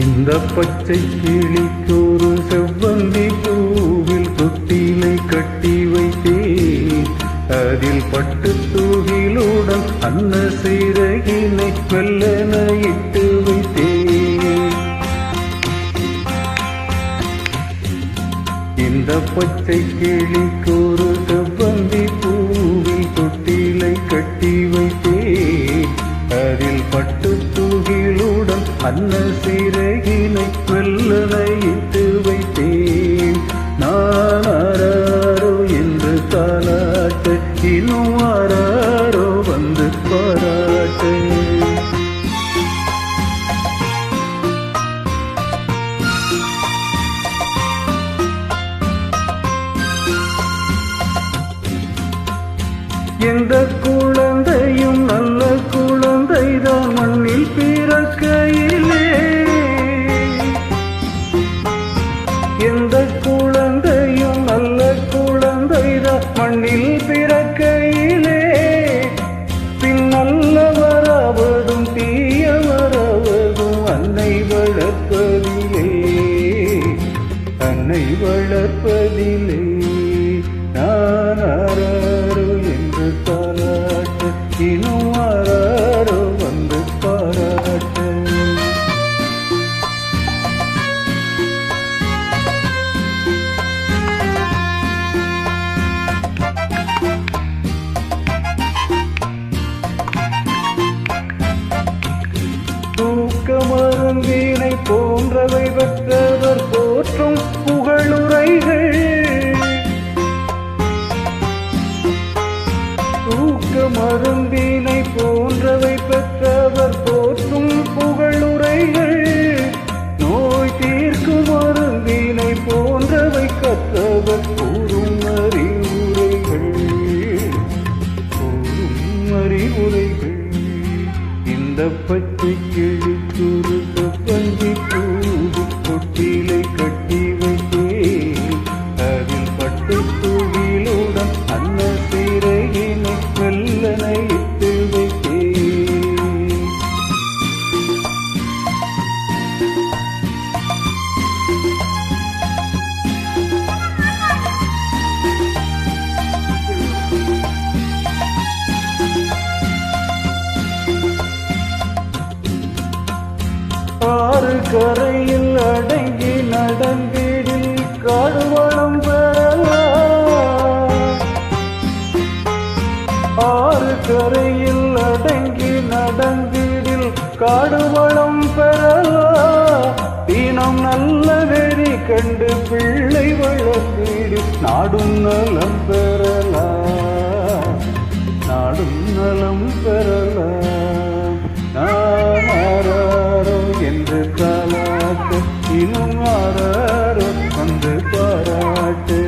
இந்த பச்சை கிளிக்கொரு செவ்வந்தி பூவில் தொட்டிலை கட்டி வைத்தேன். அதில் பட்டு தூகிலுடன் அன்ன சீரகினை வெல்லன இட்டு வைத்தேன். இந்த பச்சை கிளிக்கொரு அன்ன சீரகினை வெள்ளனையிட்டு வைத்தேன். நான் ஆராரோ என்று தாலாட்ட இன்னும் ஆராரோ வந்து பாராட்ட. எந்த கூட வளர்ப்பதிலே இந்த பச்சை கரையில் அடங்கி நடந்திடில் காடுவளம் பெறலாம். ஆறு கரையில் அடங்கி நடந்தீடில் காடுவளம் பெறலாம். தினம் நல்ல வெறி கண்டு பிள்ளை வளர்த்தீடு நாடும் நலம் பெற காலாட்டு இன்னும் ஆராரோ வந்து பாராட்டு.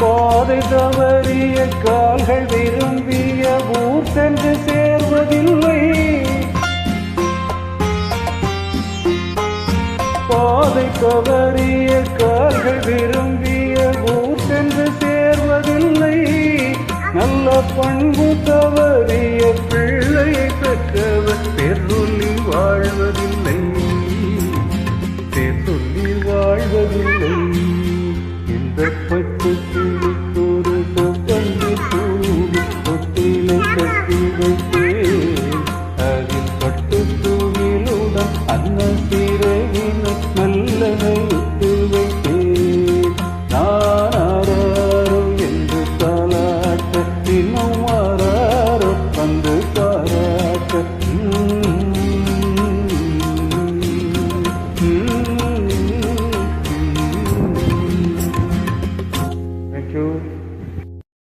பாதை தவறிய கால்கள் விரும்பிய ஊர் சென்று சேர்வதில்லை. பாதை தவறிய கால்கள் விரும்பிய ஊர் சேர்வதில்லை. நல்ல பண்பு தவறிய பிள்ளையை பெற்றவர் பெருளி வாழ்வதில்லை. பேர் வாழ்வதில்லை. இந்த பட்டு